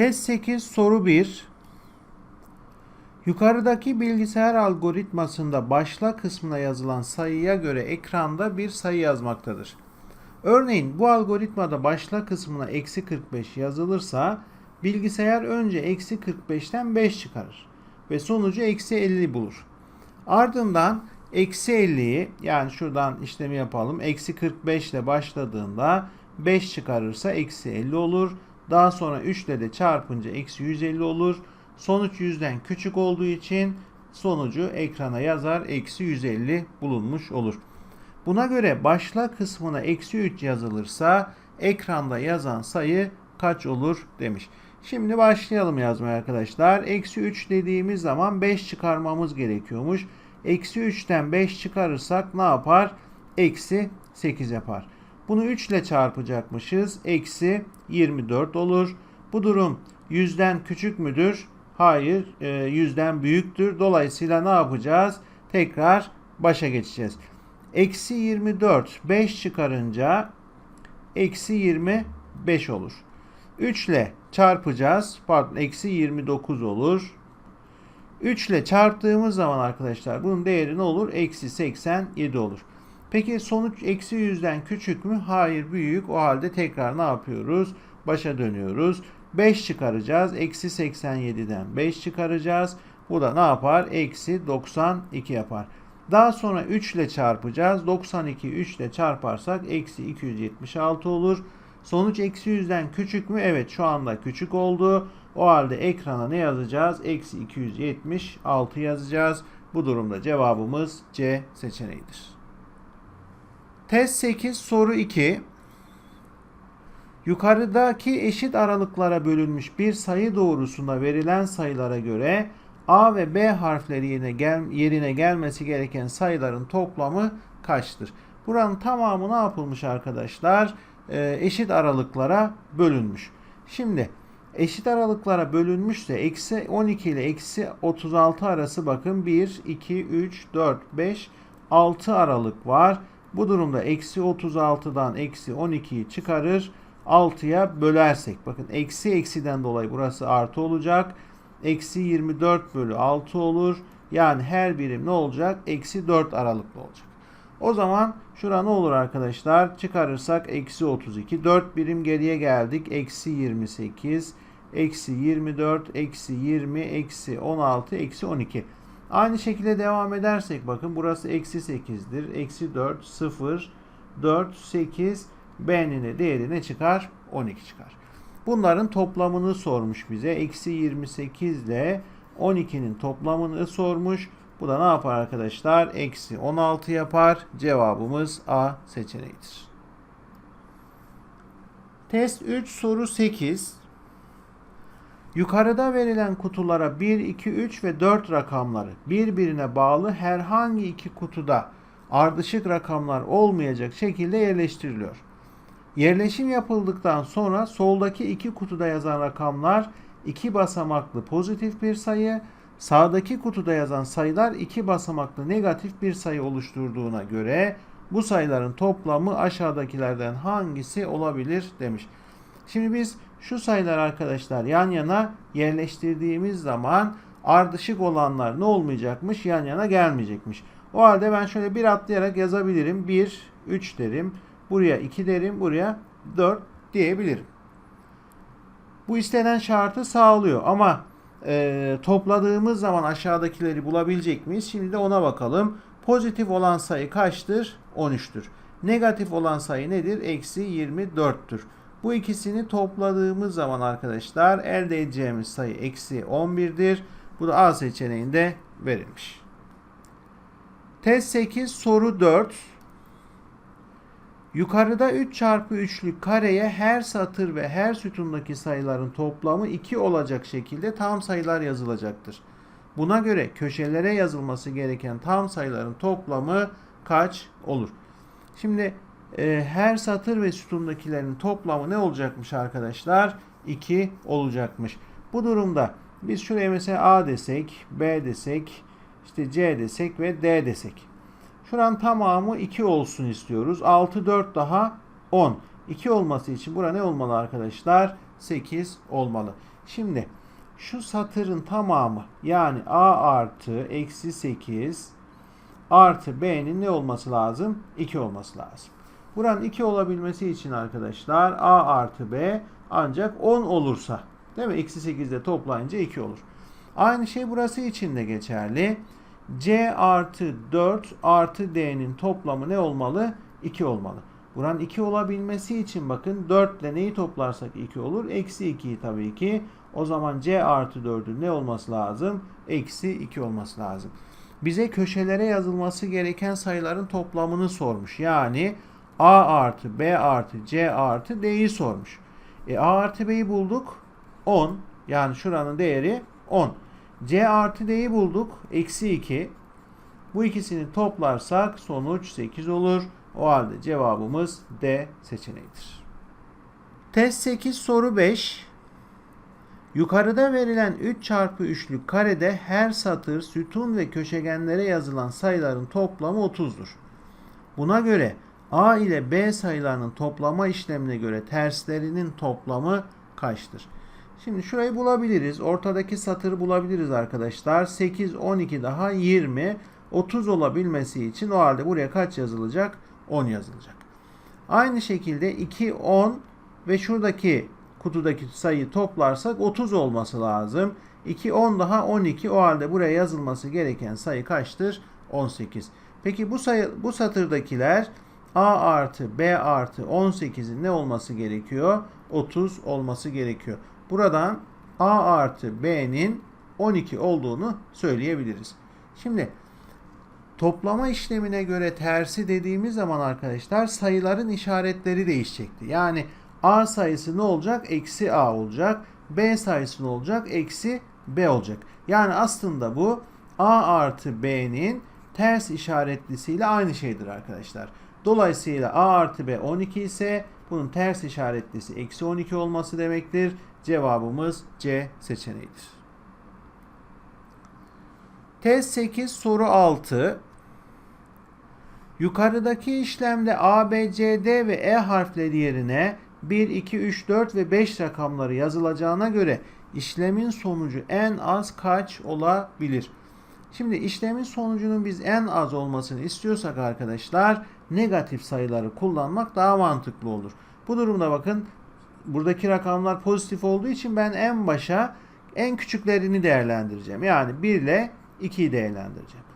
Test 8 soru 1. Yukarıdaki bilgisayar algoritmasında başla kısmına yazılan sayıya göre ekranda bir sayı yazmaktadır. Örneğin bu algoritmada başla kısmına eksi 45 yazılırsa bilgisayar önce eksi 45'ten 5 çıkarır ve sonucu eksi 50 bulur. Ardından eksi 50'yi yani şuradan işlemi yapalım. Eksi 45 ile başladığında 5 çıkarırsa eksi 50 olur. Daha sonra 3 ile de çarpınca eksi 150 olur. Sonuç 100'den küçük olduğu için sonucu ekrana yazar. Eksi 150 bulunmuş olur. Buna göre başla kısmına eksi 3 yazılırsa ekranda yazan sayı kaç olur demiş. Şimdi başlayalım yazmaya arkadaşlar. Eksi 3 dediğimiz zaman 5 çıkarmamız gerekiyormuş. Eksi 3'ten 5 çıkarırsak ne yapar? Eksi 8 yapar. Bunu 3 ile çarpacakmışız. Eksi 24 olur. Bu durum 100'den küçük müdür? Hayır. 100'den büyüktür. Dolayısıyla ne yapacağız? Tekrar başa geçeceğiz. Eksi 24 5 çıkarınca eksi 25 olur. 3 ile çarpacağız. Pardon eksi 29 olur. 3 ile çarptığımız zaman arkadaşlar bunun değeri ne olur? Eksi 87 olur. Peki sonuç eksi 100'den küçük mü? Hayır büyük. O halde tekrar ne yapıyoruz? Başa dönüyoruz. 5 çıkaracağız. Eksi 87'den 5 çıkaracağız. Bu da ne yapar? Eksi 92 yapar. Daha sonra 3 ile çarpacağız. 92 3 ile çarparsak eksi 276 olur. Sonuç eksi 100'den küçük mü? Evet şu anda küçük oldu. O halde ekrana ne yazacağız? Eksi 276 yazacağız. Bu durumda cevabımız C seçeneğidir. Test 8 soru 2. Yukarıdaki eşit aralıklara bölünmüş bir sayı doğrusunda verilen sayılara göre A ve B harfleri yerine, gel yerine gelmesi gereken sayıların toplamı kaçtır? Buranın tamamı ne yapılmış arkadaşlar? Ee, eşit aralıklara bölünmüş. Şimdi eşit aralıklara bölünmüşse eksi 12 ile eksi 36 arası bakın 1, 2, 3, 4, 5, 6 aralık var. Bu durumda eksi 36'dan eksi 12'yi çıkarır. 6'ya bölersek bakın eksi eksiden dolayı burası artı olacak. Eksi 24 bölü 6 olur. Yani her birim ne olacak? Eksi 4 aralıklı olacak. O zaman şura ne olur arkadaşlar? Çıkarırsak eksi 32. 4 birim geriye geldik. Eksi 28. Eksi 24. Eksi 20. Eksi 16. Eksi 12. Aynı şekilde devam edersek bakın burası eksi 8'dir. Eksi 4, 0, 4, 8. B'nin de değeri ne çıkar? 12 çıkar. Bunların toplamını sormuş bize. Eksi 28 ile 12'nin toplamını sormuş. Bu da ne yapar arkadaşlar? Eksi 16 yapar. Cevabımız A seçeneğidir. Test 3 soru 8. Yukarıda verilen kutulara 1, 2, 3 ve 4 rakamları birbirine bağlı herhangi iki kutuda ardışık rakamlar olmayacak şekilde yerleştiriliyor. Yerleşim yapıldıktan sonra soldaki iki kutuda yazan rakamlar iki basamaklı pozitif bir sayı, sağdaki kutuda yazan sayılar iki basamaklı negatif bir sayı oluşturduğuna göre bu sayıların toplamı aşağıdakilerden hangisi olabilir demiş. Şimdi biz şu sayılar arkadaşlar yan yana yerleştirdiğimiz zaman ardışık olanlar ne olmayacakmış? Yan yana gelmeyecekmiş. O halde ben şöyle bir atlayarak yazabilirim. 1, 3 derim. Buraya 2 derim. Buraya 4 diyebilirim. Bu istenen şartı sağlıyor. Ama e, topladığımız zaman aşağıdakileri bulabilecek miyiz? Şimdi de ona bakalım. Pozitif olan sayı kaçtır? 13'tür. Negatif olan sayı nedir? Eksi 24'tür. Bu ikisini topladığımız zaman arkadaşlar elde edeceğimiz sayı eksi 11'dir. Bu da A seçeneğinde verilmiş. Test 8 soru 4. Yukarıda 3 çarpı 3'lük kareye her satır ve her sütundaki sayıların toplamı 2 olacak şekilde tam sayılar yazılacaktır. Buna göre köşelere yazılması gereken tam sayıların toplamı kaç olur? Şimdi e, her satır ve sütundakilerin toplamı ne olacakmış arkadaşlar? 2 olacakmış. Bu durumda biz şuraya mesela A desek, B desek, işte C desek ve D desek. Şuranın tamamı 2 olsun istiyoruz. 6, 4 daha 10. 2 olması için bura ne olmalı arkadaşlar? 8 olmalı. Şimdi şu satırın tamamı yani A artı eksi 8 artı B'nin ne olması lazım? 2 olması lazım. Buranın 2 olabilmesi için arkadaşlar A artı B ancak 10 olursa değil mi? Eksi 8'de toplayınca 2 olur. Aynı şey burası için de geçerli. C artı 4 artı D'nin toplamı ne olmalı? 2 olmalı. Buranın 2 olabilmesi için bakın 4 ile neyi toplarsak 2 olur? Eksi 2'yi tabii ki. O zaman C artı 4'ün ne olması lazım? Eksi 2 olması lazım. Bize köşelere yazılması gereken sayıların toplamını sormuş. Yani A artı B artı C artı D'yi sormuş. E, A artı B'yi bulduk. 10. Yani şuranın değeri 10. C artı D'yi bulduk. Eksi 2. Bu ikisini toplarsak sonuç 8 olur. O halde cevabımız D seçeneğidir. Test 8 soru 5. Yukarıda verilen 3 çarpı 3'lük karede her satır, sütun ve köşegenlere yazılan sayıların toplamı 30'dur. Buna göre A ile B sayılarının toplama işlemine göre terslerinin toplamı kaçtır? Şimdi şurayı bulabiliriz. Ortadaki satırı bulabiliriz arkadaşlar. 8, 12 daha 20. 30 olabilmesi için o halde buraya kaç yazılacak? 10 yazılacak. Aynı şekilde 2, 10 ve şuradaki kutudaki sayıyı toplarsak 30 olması lazım. 2, 10 daha 12. O halde buraya yazılması gereken sayı kaçtır? 18. Peki bu sayı bu satırdakiler A artı B artı 18'in ne olması gerekiyor? 30 olması gerekiyor. Buradan A artı B'nin 12 olduğunu söyleyebiliriz. Şimdi toplama işlemine göre tersi dediğimiz zaman arkadaşlar sayıların işaretleri değişecekti. Yani A sayısı ne olacak? Eksi A olacak. B sayısı ne olacak? Eksi B olacak. Yani aslında bu A artı B'nin ters işaretlisiyle aynı şeydir arkadaşlar. Dolayısıyla A artı B 12 ise bunun ters işaretlisi eksi 12 olması demektir. Cevabımız C seçeneğidir. Test 8 soru 6. Yukarıdaki işlemde A, B, C, D ve E harfleri yerine 1, 2, 3, 4 ve 5 rakamları yazılacağına göre işlemin sonucu en az kaç olabilir? Şimdi işlemin sonucunun biz en az olmasını istiyorsak arkadaşlar negatif sayıları kullanmak daha mantıklı olur. Bu durumda bakın buradaki rakamlar pozitif olduğu için ben en başa en küçüklerini değerlendireceğim. Yani 1 ile 2'yi değerlendireceğim.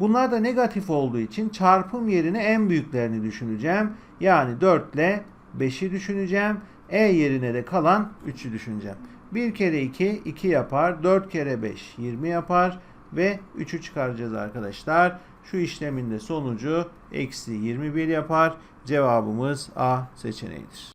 Bunlar da negatif olduğu için çarpım yerine en büyüklerini düşüneceğim. Yani 4 ile 5'i düşüneceğim. E yerine de kalan 3'ü düşüneceğim. 1 kere 2 2 yapar. 4 kere 5 20 yapar. Ve 3'ü çıkaracağız arkadaşlar. Şu işlemin de sonucu eksi 21 yapar. Cevabımız A seçeneğidir.